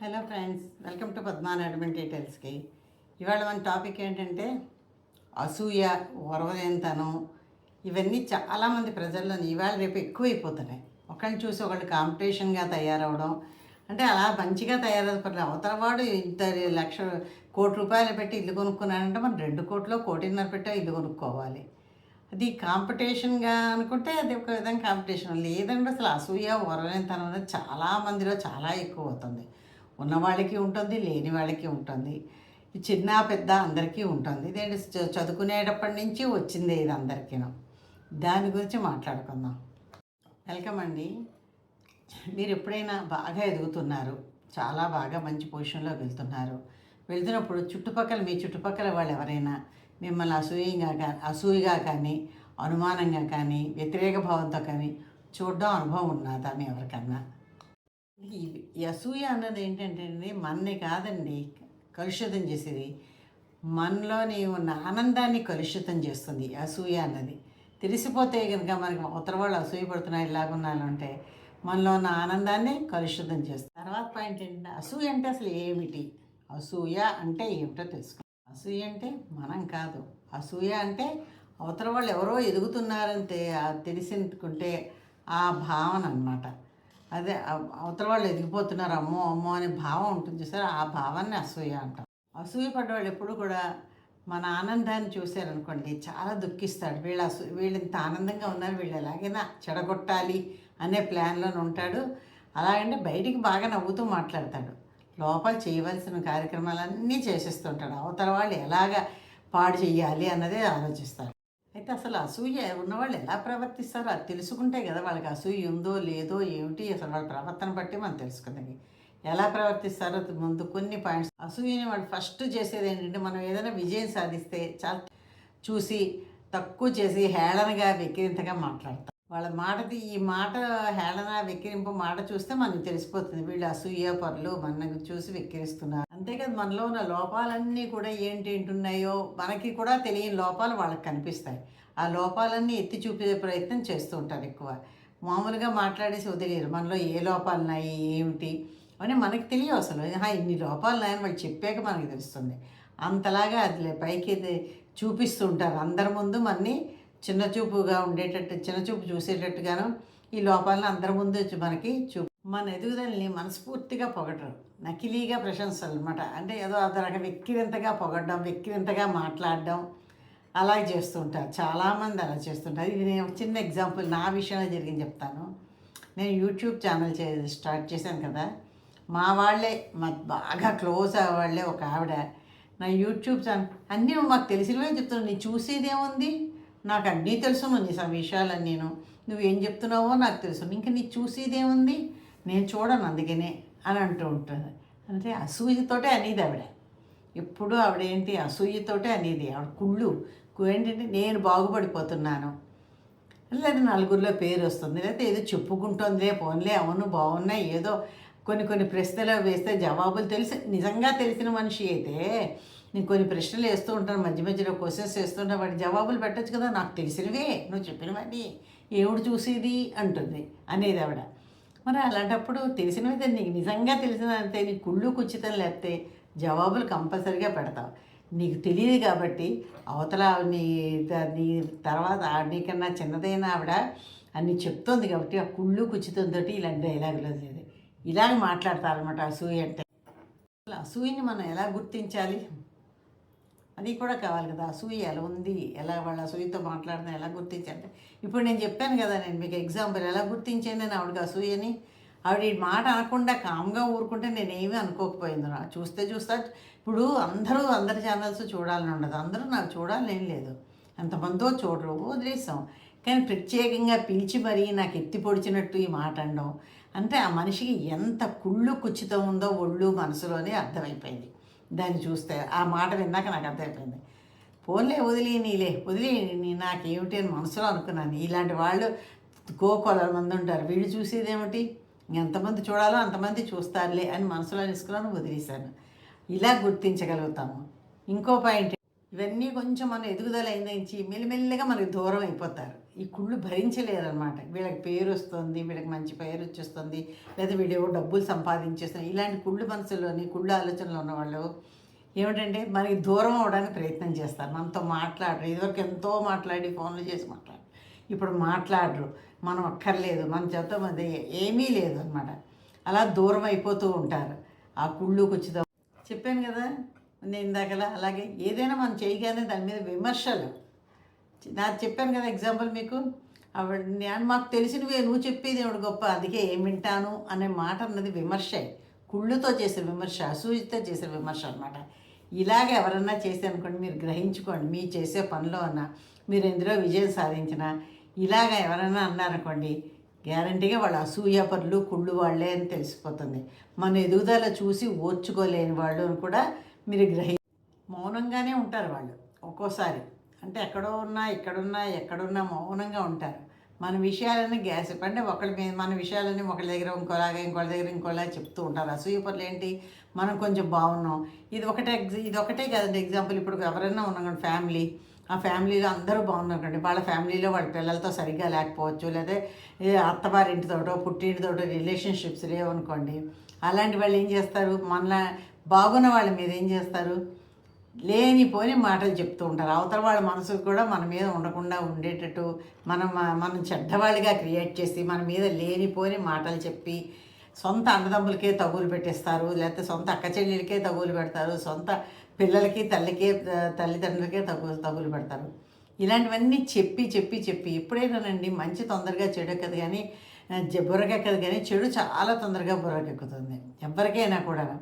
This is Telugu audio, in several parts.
Hello friends welcome to Padman admin డీటెయిల్స్కి. ఇవాళ మన టాపిక్ ఏంటంటే అసూయ ఒరవలేనితనం ఇవన్నీ చాలామంది ప్రజల్లో ఇవాళ రేపు ఎక్కువైపోతున్నాయి. ఒకరిని చూసి ఒకళ్ళు కాంపిటీషన్గా తయారవడం అంటే అలా మంచిగా తయారవుతారు అవతల వాడు ఇంత లక్ష కోటి రూపాయలు పెట్టి ఇల్లు కొనుక్కున్నాడంటే మనం రెండు కోట్లో కోటిన్నర పెట్టే ఇల్లు కొనుక్కోవాలి. అది కాంపిటీషన్గా అనుకుంటే అది ఒక విధంగా కాంపిటీషన్. లేదంటే అసలు అసూయ వరలేనితనం అనేది చాలా మందిలో చాలా ఎక్కువ అవుతుంది ఉన్న వాళ్ళకి ఉంటుంది లేని వాళ్ళకి ఉంటుంది. చిన్న పెద్ద అందరికీ ఉంటుంది. ఇదేంటి? చ- చదువుకునేటప్పటి నుంచి వచ్చింది ఇది అందరికీను. దాని గురించి మాట్లాడుకుందాం. వెల్కమ్ అండి. మీరు ఎప్పుడైనా బాగా ఎదుగుతున్నారు చాలా బాగా మంచి పొజిషన్లో వెళ్తున్నారు. వెళ్తున్నప్పుడు చుట్టుపక్కల మీ చుట్టుపక్కల వాళ్ళు ఎవరైనా మిమ్మల్ని అసూయంగా కానీ అసూయగా కానీ అనుమానంగా కానీ వ్యతిరేక భావంతో కానీ చూడడం అనుభవం ఉన్నదా మీ ఎవరికన్నా? ఈ అసూయ అన్నది ఏంటంటే అండి మనని కాదండి కలుషితం చేసేది. మనలోని ఉన్న ఆనందాన్ని కలుషితం చేస్తుంది అసూయ అన్నది. తెలిసిపోతే కనుక మనకి అవతల వాళ్ళు అసూయ పడుతున్నాయి ఇలాగున్నారంటే మనలో ఉన్న ఆనందాన్ని కలుషితం చేస్తుంది. తర్వాత పాయింట్ ఏంటంటే అసూయ అంటే అసలు ఏమిటి? అసూయ అంటే ఏమిటో తెలుసుకో అసూయ అంటే మనం కాదు. అసూయ అంటే అవతల వాళ్ళు ఎవరో ఎదుగుతున్నారంటే ఆ తెలిసిందుకుంటే ఆ భావన అన్నమాట. అదే అవతల వాళ్ళు ఎదిగిపోతున్నారు అమ్మో అమ్మో అనే భావం ఉంటుంది చూసారు? ఆ భావాన్ని అసూయ అంటాం. అసూయ పడ్డవాళ్ళు ఎప్పుడు కూడా మన ఆనందాన్ని చూశారనుకోండి చాలా దుఃఖిస్తాడు. వీళ్ళు అసూ వీళ్ళు ఇంత ఆనందంగా ఉన్నారు వీళ్ళు ఎలాగైనా చెడగొట్టాలి అనే ప్లాన్లోనే ఉంటాడు. అలాగంటే బయటికి బాగా నవ్వుతూ మాట్లాడతాడు. లోపల చేయవలసిన కార్యక్రమాలన్నీ చేసేస్తుంటాడు అవతల వాళ్ళు ఎలాగ పాడు చేయాలి అన్నదే ఆలోచిస్తాడు అయితే అసలు అసూయ ఉన్నవాళ్ళు ఎలా ప్రవర్తిస్తారో అది తెలుసుకుంటే కదా వాళ్ళకి అసూయ ఉందో లేదో ఏమిటి? అసలు వాళ్ళ ప్రవర్తన బట్టి మనం తెలుసుకుందాం. ఎలా ప్రవర్తిస్తారో ముందు కొన్ని పాయింట్స్. అసూయని వాళ్ళు ఫస్ట్ చేసేది ఏంటంటే మనం ఏదైనా విజయం సాధిస్తే చాలా. చూసి తక్కువ చేసి హేళనగా వెక్కిరింతగా మాట్లాడతాం. వాళ్ళ మాటది ఈ మాట హేళన వెక్కిరింపు మాట చూస్తే మనకు తెలిసిపోతుంది. వీళ్ళు అసూయ పరులు మనకు చూసి వెక్కిరిస్తున్నారు. అంతేకాదు మనలో ఉన్న లోపాలన్నీ కూడా ఏంటి ఏంటున్నాయో మనకి కూడా తెలియని లోపాలు వాళ్ళకి కనిపిస్తాయి. ఆ లోపాలన్నీ ఎత్తి చూపే ప్రయత్నం చేస్తూ ఉంటారు ఎక్కువ. మామూలుగా మాట్లాడేసి వదిలేరు. మనలో ఏ లోపాలు ఉన్నాయి ఏమిటి అని మనకి తెలియవు అసలు. ఇన్ని లోపాలు ఉన్నాయని వాళ్ళు చెప్పాక మనకి తెలుస్తుంది. అంతలాగా అది లే- పైకి చూపిస్తూ ఉంటారు. అందరి ముందు మనని చిన్న చూపుగా ఉండేటట్టు చిన్న చూపు చూసేటట్టుగాను ఈ లోపాలను అందరి ముందు మనకి చూ మన ఎదుగుదలని మనస్ఫూర్తిగా పొగటరు నకిలీగా ప్రశంసలు అనమాట అంటే ఏదో అదొక వెక్కిరింతగా పొగడడం వెక్కిరింతగా మాట్లాడడం అలా చేస్తుంటారు. చాలామంది అలా చేస్తుంటారు. ఇది నేను ఒక చిన్న ఎగ్జాంపుల్ నా విషయంలో జరిగింది చెప్తాను. నేను యూట్యూబ్ ఛానల్ చే స్టార్ట్ చేశాను కదా. మా వాళ్ళే మా బాగా క్లోజ్ వాళ్ళే ఒక ఆవిడ. నా యూట్యూబ్ ఛానల్ అన్నీ మాకు తెలిసినవే చెప్తున్నాను నీ చూసేదేముంది? నాకు అన్నీ తెలుసు నీ స- విషయాలన్నీ నేను నువ్వేం చెప్తున్నావో నాకు తెలుసు. ఇంకా నీ చూసేదేముంది? నేను చూడను అందుకనే. అని అంటూ ఉంటుంది. అంటే అసూయతోటే అనేది ఆవిడ. ఎప్పుడు ఆవిడ ఏంటి? అసూయతోటే అనేది. ఆవిడ కుళ్ళు. ఏంటంటే నేను బాగుపడిపోతున్నాను. లేదా నలుగురిలో పేరు వస్తుంది. లేకపోతే ఏదో చెప్పుకుంటుందిలే పోన్లే అవును బాగున్నాయి ఏదో కొన్ని కొన్ని ప్రశ్నలు వేస్తే జవాబులు తెలిసి నిజంగా తెలిసిన మనిషి అయితే నేను కొన్ని ప్రశ్నలు వేస్తూ ఉంటాను. మధ్య మధ్యలో క్వశ్చన్స్ వేస్తుంటా వాటి జవాబులు పెట్టచ్చు కదా. నాకు తెలిసినవే. నువ్వు చెప్పినవన్నీ. ఏమిడు చూసేది? అంటుంది. అనేది ఆవిడ. మరి అలాంటప్పుడు తెలిసినవి నీకు నిజంగా తెలిసినంతే నీ కుళ్ళు కుచ్చితం లేకపోతే జవాబులు కంపల్సరీగా పెడతావు. నీకు తెలియదు కాబట్టి అవతల నీ నీ తర్వాత నీకన్నా చిన్నదైన ఆవిడ అన్ని చెప్తోంది కాబట్టి ఆ కుళ్ళు కుచ్చితంతో ఇలాంటి డైలాగులు లేదు ఇలాగ మాట్లాడతారనమాట అసూయ అంటే. అసూయని మనం ఎలా గుర్తించాలి? అది కూడా కావాలి కదా. అసూయ ఎలా ఉంది? ఎలా వాళ్ళ అసూయతో మాట్లాడినా ఎలా గుర్తించంటే ఇప్పుడు నేను చెప్పాను కదా నేను మీకు ఎగ్జాంపుల్ ఎలా గుర్తించాను నేను ఆవిడకి అసూయని. ఆవిడ ఈ మాట అనకుండా కామ్గా ఊరుకుంటే నేనేమీ అనుకోకపోయింది. నా చూస్తే చూస్తా. ఇప్పుడు అందరూ అందరి ఛానల్స్ చూడాలని ఉండదు. అందరూ నాకు చూడాలని ఏం లేదు. ఎంతమందో చూడరు వదిలేసాం కానీ ప్రత్యేకంగా పిలిచి మరీ నాకు ఎత్తి పొడిచినట్టు ఈ మాట అనడం అంటే ఆ మనిషికి ఎంత కుళ్ళు కుచ్చితం ఉందో ఒళ్ళు మనసులోనే అర్థమైపోయింది. దాన్ని చూస్తే ఆ మాట విన్నాక నాకు అర్థమైపోయింది. పోన్లే వదిలేనీలే వదిలేని నాకేమిటి అని మనసులో అనుకున్నాను. ఇలాంటి వాళ్ళు కోకొల మంది ఉంటారు. వీళ్ళు చూసేదేమిటి? ఎంతమంది చూడాలో అంతమంది చూస్తారులే అని మనసులో తీసుకున్నాను వదిలేశాను. ఇలా గుర్తించగలుగుతాము. ఇంకో పాయింట్ ఇవన్నీ కొంచెం మన ఎదుగుదల అయినించి మెల్లిమెల్లిగా మనకి దూరం అయిపోతారు. ఈ కుళ్ళు భరించలేదన్నమాట. వీళ్ళకి పేరు వస్తుంది వీళ్ళకి మంచి పేరు వచ్చేస్తుంది లేదా వీడేవో డబ్బులు సంపాదించేస్తుంది ఇలాంటి కుళ్ళు మనసులోని కుళ్ళు ఆలోచనలు ఉన్నవాళ్ళు ఏమిటంటే మనకి దూరం అవడానికి ప్రయత్నం చేస్తారు. మనతో మాట్లాడరు. ఇదివరకు ఎంతో మాట్లాడి ఫోన్లు చేసి మాట్లాడు ఇప్పుడు మాట్లాడరు. మనం అక్కర్లేదు. మన చేత ఏమీ లేదు అనమాట అలా దూరం అయిపోతూ ఉంటారు. ఆ కుళ్ళు వచ్చి చెప్పాను కదా నేను ఇందాకలా అలాగే ఏదైనా మనం చేయగానే దాని మీద విమర్శలు. నాకు చెప్పాను కదా ఎగ్జాంపుల్ మీకు. ఆవిడ నేను మాకు తెలిసినవే నువ్వు చెప్పేది ఆవిడ గొప్ప. అందుకే ఏం వింటాను అనే మాట అన్నది విమర్శే. కుళ్ళుతో చేసిన విమర్శ అసూయతో చేసిన విమర్శ అనమాట ఇలాగ ఎవరన్నా చేస్తే అనుకోండి మీరు గ్రహించుకోండి మీ చేసే పనిలో అన్న మీరు ఎందులో విజయం సాధించిన ఇలాగ ఎవరైనా అన్నారనుకోండి గ్యారంటీగా వాళ్ళు అసూయ పనులు కుళ్ళు వాళ్ళే అని తెలిసిపోతుంది. మన ఎదుగుదల చూసి ఓర్చుకోలేని వాళ్ళు అని కూడా మీరు గ్రహి మౌనంగానే ఉంటారు వాళ్ళు ఒక్కోసారి. అంటే ఎక్కడో ఉన్నా ఎక్కడున్నా ఎక్కడున్నా మౌనంగా ఉంటారు. మన విషయాలన్నీ గ్యాస్ అంటే ఒకళ్ళ మీద మన విషయాలన్నీ ఒకళ్ళ దగ్గర ఇంకోలాగా ఇంకోళ్ళ దగ్గర ఇంకోలా చెప్తూ ఉంటారు. అసూయ పనులు ఏంటి? మనం కొంచెం బాగున్నాం. ఇది ఒకటే ఇది ఒకటే కదండి ఎగ్జాంపుల్. ఇప్పుడు ఎవరైనా ఉన్నాం ఫ్యామిలీ. ఆ ఫ్యామిలీలో అందరూ బాగున్నారండి వాళ్ళ ఫ్యామిలీలో వాళ్ళ పిల్లలతో సరిగ్గా లేకపోవచ్చు. లేదా అత్తవారింటితోటో పుట్టింటితోటో రిలేషన్షిప్స్ లేవనుకోండి. అలాంటి వాళ్ళు ఏం చేస్తారు? మన బాగున్న వాళ్ళ మీద ఏం చేస్తారు? లేనిపోని మాటలు చెప్తూ ఉంటారు. అవతల వాళ్ళ మనసుకు కూడా మన మీద ఉండకుండా ఉండేటట్టు మనం మనం చెడ్డవాళ్ళుగా క్రియేట్ చేసి మన మీద లేనిపోని మాటలు చెప్పి సొంత అన్నదమ్ములకే తగులు పెట్టేస్తారు. లేకపోతే సొంత అక్క చెల్లెలకే తగులు పెడతారు. సొంత పిల్లలకి తల్లికే తల్లిదండ్రులకే తగు తగులు పెడతారు. ఇలాంటివన్నీ చెప్పి చెప్పి చెప్పి ఎప్పుడైనానండి మంచి తొందరగా చెడు కానీ జ- బుర్రకెక్కదు కానీ చెడు చాలా తొందరగా బుర్రకెక్కుతుంది. ఎవరికైనా కూడా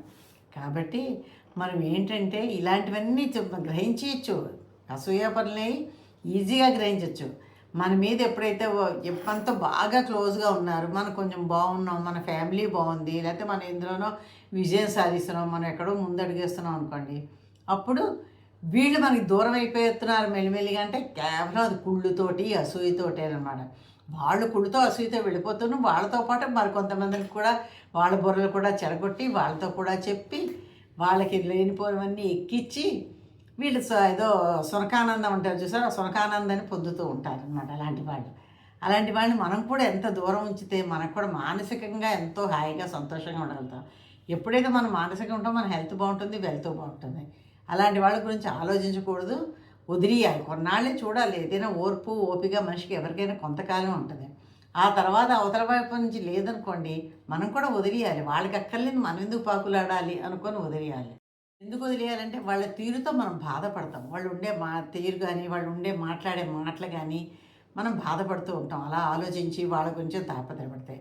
కాబట్టి మనం ఏంటంటే ఇలాంటివన్నీ చెప్- గ్రహించవచ్చు. అసూయ పనులని ఈజీగా గ్రహించవచ్చు. మన మీద ఎప్పుడైతే ఓ- బాగా క్లోజ్గా ఉన్నారు మనం కొంచెం బాగున్నాం మన ఫ్యామిలీ బాగుంది లేకపోతే మనం ఎందులోనో విజయం సాధిస్తున్నాం మనం ఎక్కడో ముందడిగేస్తున్నాం అనుకోండి అప్పుడు వీళ్ళు మనకి దూరం అయిపోతున్నారు మెల్లిమెల్లిగా అంటే కేవలం అది కుళ్ళుతోటి అసూయతోటి అనమాట వాళ్ళు కుళ్ళుతో అసూయతో వెళ్ళిపోతున్నారు వాళ్ళతో పాటు మరి కొంతమందికి కూడా వాళ్ళ బుర్రలు కూడా చెరగొట్టి వాళ్ళతో కూడా చెప్పి వాళ్ళకి లేనిపోయినవన్నీ ఎక్కించి వీళ్ళు ఏదో సునకానందం ఉంటారు చూసారు? ఆ సునకానందాన్ని పొందుతూ ఉంటారు అనమాట అలాంటి వాళ్ళు. అలాంటి వాళ్ళని మనం కూడా ఎంత దూరం ఉంచితే మనకు కూడా మానసికంగా ఎంతో హాయిగా సంతోషంగా ఉండగలుగుతాం. ఎప్పుడైతే మనం మానసికంగా ఉంటామో మన హెల్త్ బాగుంటుంది వెల్త్ బాగుంటుంది. అలాంటి వాళ్ళ గురించి ఆలోచించకూడదు. వదిలియాలి. కొన్నాళ్ళే చూడాలి. ఏదైనా ఓర్పు ఓపిక మనిషికి ఎవరికైనా కొంతకాలం ఉంటుంది. ఆ తర్వాత అవతల వైపు నుంచి లేదనుకోండి మనం కూడా వదిలియాలి. వాళ్ళకి అక్కర్లేని మనం ఎందుకు పాకులాడాలి అనుకొని వదిలియాలి. ఎందుకు వదిలేయాలంటే వాళ్ళ తీరుతో మనం బాధపడతాం. వాళ్ళు ఉండే మా తీరు కానీ వాళ్ళు ఉండే మాట్లాడే మాటలు కానీ మనం బాధపడుతూ ఉంటాం. అలా ఆలోచించి వాళ్ళ గురించి తాపత్రపడతాయి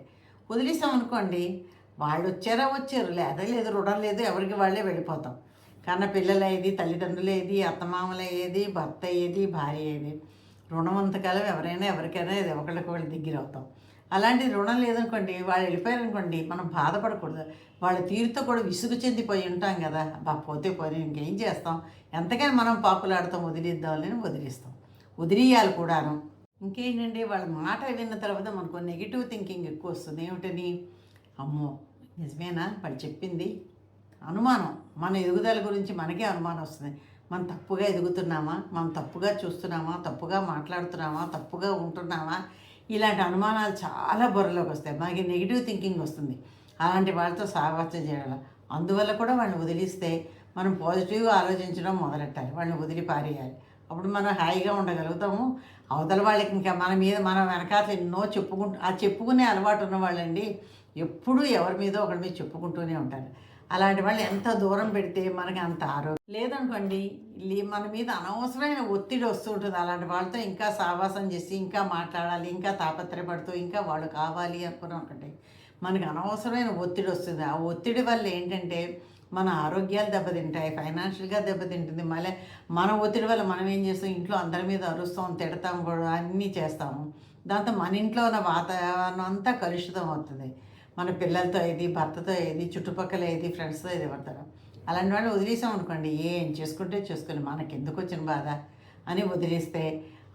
వదిలేసాం అనుకోండి వాళ్ళు వచ్చారా వచ్చారు. లేదా లేదు రుణం లేదు ఎవరికి వాళ్ళే వెళ్ళిపోతాం. కన్న పిల్లలు ఏది అత్తమామలయ్యేది ఏది భర్త ఏది భార్య ఏది రుణవంతకాలం ఎవరైనా ఎవరికైనా ఇది ఒకళ్ళకి ఒకళ్ళు దగ్గర అవుతాం. అలాంటి రుణం లేదనుకోండి వాళ్ళు వెళ్ళిపోయారనుకోండి మనం బాధపడకూడదు. వాళ్ళ తీరుతో కూడా విసుగు చెందిపోయి ఉంటాం కదా. బా పోతే పోనీ ఇంకేం చేస్తాం? ఎంతకైనా మనం పాకులాడతాం వదిలిద్దామని వదిలిస్తాం. వదిలేయాలి కూడాను. ఇంకేంటండి వాళ్ళ మాట విన్న తర్వాత మనకు నెగిటివ్ థింకింగ్ ఎక్కువ వస్తుంది. ఏమిటని? అమ్మో నిజమేనా? వాళ్ళు చెప్పింది అనుమానం. మన ఎదుగుదల గురించి మనకే అనుమానం వస్తుంది. మనం తప్పుగా ఎదుగుతున్నామా? మనం తప్పుగా చూస్తున్నామా? తప్పుగా మాట్లాడుతున్నామా? తప్పుగా ఉంటున్నామా? ఇలాంటి అనుమానాలు చాలా బుర్రలోకి వస్తాయి. మనకి నెగిటివ్ థింకింగ్ వస్తుంది. అలాంటి వాళ్ళతో సాహవాసం చేయాలి. అందువల్ల కూడా వాళ్ళని వదిలిస్తే మనం పాజిటివ్గా ఆలోచించడం మొదలెట్టాలి. వాళ్ళని వదిలి పారేయాలి. అప్పుడు మనం హాయిగా ఉండగలుగుతాము. అవతల వాళ్ళకి ఇంకా మన మీద మనం వెనకాల ఎన్నో చెప్పుకుంటూ ఆ చెప్పుకునే అలవాటు ఉన్న వాళ్ళండి ఎప్పుడూ ఎవరి మీద ఒకరి మీద చెప్పుకుంటూనే ఉంటారు. అలాంటి వాళ్ళు ఎంత దూరం పెడితే మనకి అంత ఆరోగ్యం. లేదనుకోండి మన మీద అనవసరమైన ఒత్తిడి వస్తూ ఉంటుంది. అలాంటి వాళ్ళతో ఇంకా సావాసం చేసి ఇంకా మాట్లాడాలి ఇంకా తాపత్రయపడుతూ ఇంకా వాళ్ళు కావాలి అనుకున్నాం ఒకటి మనకి అనవసరమైన ఒత్తిడి వస్తుంది. ఆ ఒత్తిడి వల్ల ఏంటంటే మన ఆరోగ్యాలు దెబ్బతింటాయి ఫైనాన్షియల్గా దెబ్బతింటుంది. మళ్ళీ మన ఒత్తిడి వల్ల మనం ఏం చేస్తాం? ఇంట్లో అందరి మీద అరుస్తాం తిడతాం కూడా అన్నీ చేస్తాము. దాంతో మన ఇంట్లో ఉన్న వాతావరణం అంతా కలుషితం అవుతుంది. మన పిల్లలతో ఏది భర్తతో ఏది చుట్టుపక్కల ఏది ఫ్రెండ్స్తో ఏది పడతారు అలాంటి వాళ్ళు వదిలేసాం అనుకోండి ఏం చేసుకుంటే చేసుకుని మనకి ఎందుకు వచ్చిన బాధ అని వదిలేస్తే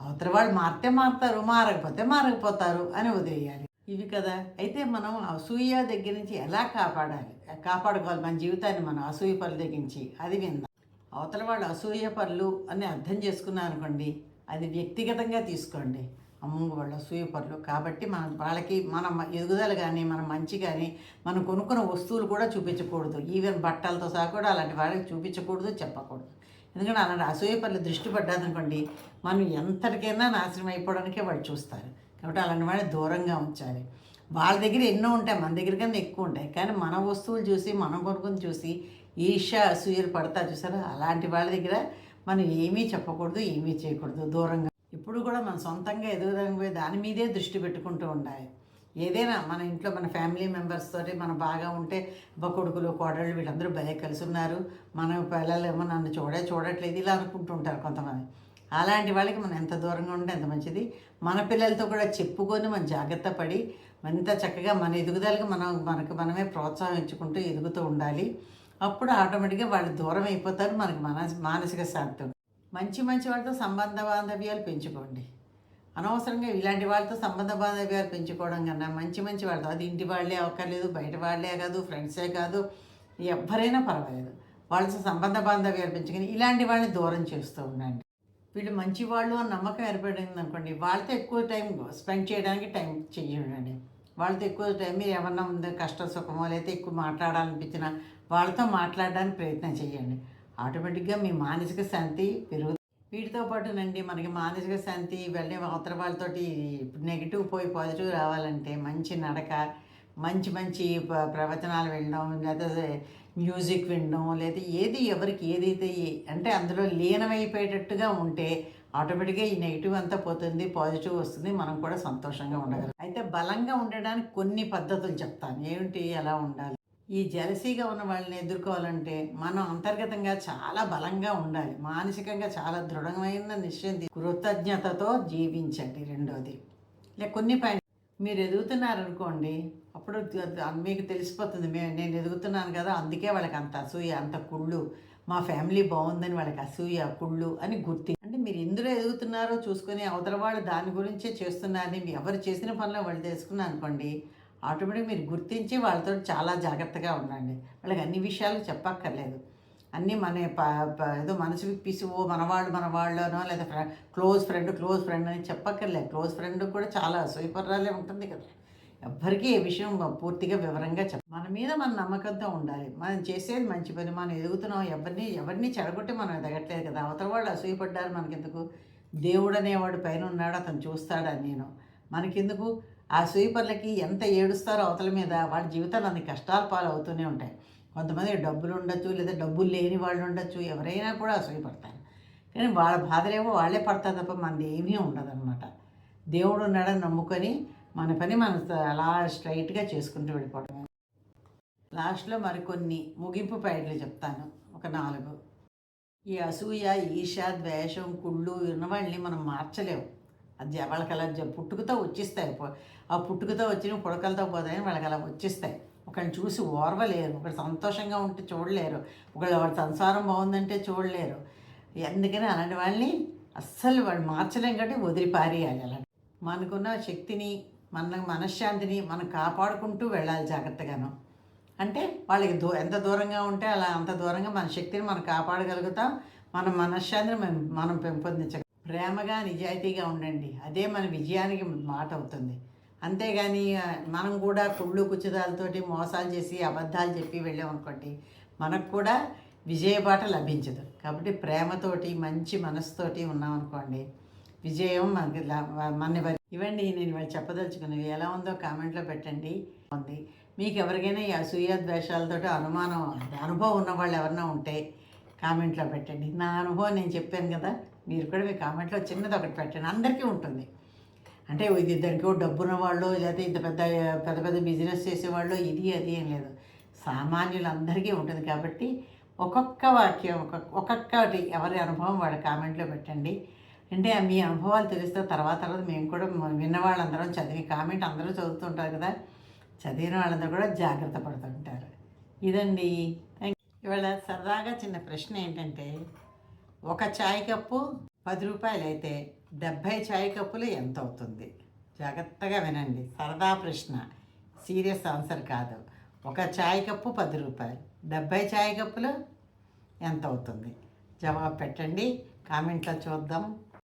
అవతల వాళ్ళు మారితే మారుతారు మారకపోతే మారకపోతారు అని వదిలేయాలి. ఇవి కదా. అయితే మనం అసూయ దగ్గర నుంచి ఎలా కాపాడాలి? కాపాడుకోవాలి మన జీవితాన్ని మనం అసూయ పనుల దగ్గర నుంచి. అది విందాం. అవతల వాళ్ళు అసూయ పనులు అని అర్థం చేసుకున్నాను అనుకోండి అది వ్యక్తిగతంగా తీసుకోండి. అమ్మ వాళ్ళు అసూయ పనులు కాబట్టి మన వాళ్ళకి మన ఎదుగుదల కానీ మన మంచి కానీ మనం కొనుక్కున్న వస్తువులు కూడా చూపించకూడదు. ఈవెన్ బట్టలతో సహా కూడా అలాంటి వాళ్ళకి చూపించకూడదు చెప్పకూడదు. ఎందుకంటే అలాంటి అసూయ పనులు దృష్టి పడ్డాదనుకోండి మనం ఎంతటికైనా నాశనం అయిపోవడానికే వాళ్ళు చూస్తారు. కాబట్టి అలాంటి వాళ్ళని దూరంగా ఉంచాలి. వాళ్ళ దగ్గర ఎన్నో ఉంటాయి మన దగ్గర కన్నా ఎక్కువ ఉంటాయి. కానీ మన వస్తువులు చూసి మనం కొనుక్కొని చూసి ఈర్ష అసూయలు పడతా చూసారా? అలాంటి వాళ్ళ దగ్గర మనం ఏమీ చెప్పకూడదు ఏమీ చేయకూడదు దూరంగా ఇప్పుడు కూడా మన సొంతంగా ఎదుగుదలకు పోయి దాని మీదే దృష్టి పెట్టుకుంటూ ఉండాలి. ఏదైనా మన ఇంట్లో మన ఫ్యామిలీ మెంబర్స్ తోటి మనం బాగా ఉంటే అబ్బా కొడుకులు కోడళ్ళు వీళ్ళందరూ భలే కలిసి ఉన్నారు మన పిల్లలేమో నన్ను చూడే చూడట్లేదు. ఇలా అనుకుంటుంటారు కొంతమంది. అలాంటి వాళ్ళకి మనం ఎంత దూరంగా ఉంటే ఎంత మంచిది. మన పిల్లలతో కూడా చెప్పుకొని మనం జాగ్రత్త పడి ఎంత చక్కగా మన ఎదుగుదలకి మనం మనకు మనమే ప్రోత్సహించుకుంటూ ఎదుగుతూ ఉండాలి. అప్పుడు ఆటోమేటిక్గా వాళ్ళు దూరం అయిపోతారు. మనకి మన మానసిక శాంతి మంచి మంచి వాళ్ళతో సంబంధ బాంధవ్యాలు పెంచుకోండి. అనవసరంగా ఇలాంటి వాళ్ళతో సంబంధ బాంధవ్యాలు పెంచుకోవడం కన్నా మంచి మంచి వాళ్ళతో అది ఇంటి వాళ్ళే అక్కర్లేదు బయట వాళ్ళే కాదు ఫ్రెండ్సే కాదు ఎవరైనా పర్వాలేదు. వాళ్ళతో సంబంధ బాంధవ్యాలు పెంచుకొని ఇలాంటి వాళ్ళని దూరం చేస్తూ ఉండండి. వీళ్ళు మంచి వాళ్ళు అని నమ్మకం ఏర్పడింది అనుకోండి వాళ్ళతో ఎక్కువ టైం స్పెండ్ చేయడానికి టైం చెయ్యండి. వాళ్ళతో ఎక్కువ టైం మీరు ఏమన్నా ఉందో కష్ట సుఖమో లేకపోతే ఎక్కువ మాట్లాడాలనిపించినా వాళ్ళతో మాట్లాడడానికి ప్రయత్నం చేయండి ఆటోమేటిక్గా మీ మానసిక శాంతి పెరుగుతుంది వీటితో పాటునండి మనకి మానసిక శాంతి వెళ్ళే అవతల వాళ్ళతోటి నెగిటివ్ పోయి పాజిటివ్ రావాలంటే మంచి నడక మంచి మంచి ప్రవచనాలు వినడం లేకపోతే మ్యూజిక్ వినడం లేదా ఏది ఎవరికి ఏదైతే అంటే అందులో లీనమైపోయేటట్టుగా ఉంటే ఆటోమేటిక్గా ఈ నెగిటివ్ అంతా పోతుంది పాజిటివ్ వస్తుంది మనం కూడా సంతోషంగా ఉండగలం. అయితే బలంగా ఉండడానికి కొన్ని పద్ధతులు చెప్తాను. ఏమిటి? ఎలా ఉండాలి? ఈ జలసీగా ఉన్న వాళ్ళని ఎదుర్కోవాలంటే మనం అంతర్గతంగా చాలా బలంగా ఉండాలి. మానసికంగా చాలా దృఢమైన నిశ్చయం కృతజ్ఞతతో జీవించండి రెండోది. లేక కొన్ని పైన మీరు ఎదుగుతున్నారనుకోండి అప్పుడు మీకు తెలిసిపోతుంది. నేను ఎదుగుతున్నాను కదా అందుకే వాళ్ళకి అంత అసూయ అంత కుళ్ళు. మా ఫ్యామిలీ బాగుందని వాళ్ళకి అసూయ కుళ్ళు అని గుర్తి. అంటే మీరు ఎందులో ఎదుగుతున్నారో చూసుకొని అవతల వాళ్ళు దాని గురించే చేస్తున్నారని ఎవరు చేసిన పనిలో వాళ్ళు తెలుసుకున్నారు అనుకోండి ఆటోమేటిక్ మీరు గుర్తించి వాళ్ళతో చాలా జాగ్రత్తగా ఉండండి. వాళ్ళకి అన్ని విషయాలు చెప్పక్కర్లేదు. అన్నీ మన ప ఏదో మనసు విప్పిసి మనవాళ్ళు మనవాళ్ళనో లేదా ఫ్రె క్లోజ్ ఫ్రెండ్ క్లోజ్ ఫ్రెండ్ అని చెప్పక్కర్లేదు. క్లోజ్ ఫ్రెండ్ కూడా చాలా అసూయపరాలే ఉంటుంది కదా. ఎవ్వరికీ ఏ విషయం పూర్తిగా వివరంగా చెప్ప మన మీద మన నమ్మకంతో ఉండాలి. మనం చేసేది మంచి పని. మనం ఎదుగుతున్నాం. ఎవరిని ఎవరిని చెడగొట్టి మనం ఎదగట్లేదు కదా. అవతల వాళ్ళు అసూయపడ్డారు మనకెందుకు? దేవుడు అనేవాడు పైన ఉన్నాడు అతను చూస్తాడని నేను. మనకెందుకు? ఆ స్వీపర్లకి ఎంత ఏడుస్తారో అవతల మీద వాళ్ళ జీవితాలు అన్ని కష్టాల పాలు అవుతూనే ఉంటాయి. కొంతమంది డబ్బులు ఉండొచ్చు లేదా డబ్బులు లేని వాళ్ళు ఉండొచ్చు ఎవరైనా కూడా అసూయపడతారు కానీ వాళ్ళ బాధలేమో వాళ్ళే పడతారు తప్ప మనది ఏమీ ఉండదన్నమాట. దేవుడు ఉన్నాడని నమ్ముకొని మన పని మనం అలా స్ట్రైట్గా చేసుకుంటూ వెళ్ళిపోవడమే లాస్ట్లో మరికొన్ని ముగింపు పాయింట్లు చెప్తాను. ఒక నాలుగు. ఈ అసూయ ఈష ద్వేషం కుళ్ళు ఉన్న వాళ్ళని మనం మార్చలేము అది వాళ్ళకి అలా పుట్టుకతో వచ్చిస్తాయి. ఆ పుట్టుకతో వచ్చిన పుడకలతో పోతాయని వాళ్ళకి అలా వచ్చిస్తాయి. ఒకళ్ళని చూసి ఓర్వలేరు. ఒకళ్ళు సంతోషంగా ఉంటే చూడలేరు. ఒకళ్ళు వాళ్ళ సంసారం బాగుందంటే చూడలేరు. అందుకని అలాంటి వాళ్ళని అస్సలు వాళ్ళు మార్చలేం కాబట్టి వదిలిపారేయాలి అలా. మనకున్న శక్తిని మన మనశ్శాంతిని మనం కాపాడుకుంటూ వెళ్ళాలి జాగ్రత్తగాను. అంటే వాళ్ళకి దూ ఎంత దూరంగా ఉంటే అలా అంత దూరంగా మన శక్తిని మనం కాపాడగలుగుతాం. మన మనశ్శాంతిని మనం మనం పెంపొందించగలం ప్రేమగా నిజాయితీగా ఉండండి. అదే మన విజయానికి మాట అవుతుంది. అంతేగాని మనం కూడా కుళ్ళు కుచ్చుదాలతోటి మోసాలు చేసి అబద్ధాలు చెప్పి వెళ్ళామనుకోండి మనకు కూడా విజయబాట లభించదు. కాబట్టి ప్రేమతోటి మంచి మనసుతోటి ఉన్నామనుకోండి విజయం మనకి మన ఇవ్వండి నేను ఇవాళ చెప్పదలుచుకున్నవి. ఎలా ఉందో కామెంట్లో పెట్టండి. ఉంది. మీకు ఎవరికైనా ఈ అసూయ అనుమానం అనుభవం ఉన్న వాళ్ళు ఎవరైనా ఉంటే కామెంట్లో పెట్టండి. నా అనుభవం నేను చెప్పాను కదా మీరు కూడా మీ కామెంట్లో చిన్నది ఒకటి పెట్టండి. అందరికీ ఉంటుంది. అంటే ఇది ఇద్దరికో డబ్బున్న వాళ్ళు లేకపోతే ఇంత పెద్ద పెద్ద పెద్ద బిజినెస్ చేసేవాళ్ళు ఇది అది ఏం లేదు. సామాన్యులందరికీ ఉంటుంది కాబట్టి ఒక్కొక్క వాక్యం ఒక్కొక్క ఒక్కొక్కటి ఎవరి అనుభవం వాళ్ళ కామెంట్లో పెట్టండి. అంటే మీ అనుభవాలు తెలిస్తే తర్వాత తర్వాత మేము కూడా విన్న వాళ్ళందరం చదివి కామెంట్ అందరూ చదువుతుంటారు కదా. చదివిన వాళ్ళందరూ కూడా జాగ్రత్త పడుతుంటారు. ఇదండి. ఇవాళ సరదాగా చిన్న ప్రశ్న ఏంటంటే ఒక చాయ్ కప్పు పది రూపాయలు అయితే డెబ్భై చాయ్ కప్పులు ఎంత అవుతుంది జాగ్రత్తగా వినండి. సరదా ప్రశ్న. సీరియస్ ఆన్సర్ కాదు. ఒక చాయ్ కప్పు పది రూపాయలు. డెబ్భై చాయ్ కప్పులు ఎంత అవుతుంది జవాబు పెట్టండి. కామెంట్లో చూద్దాం.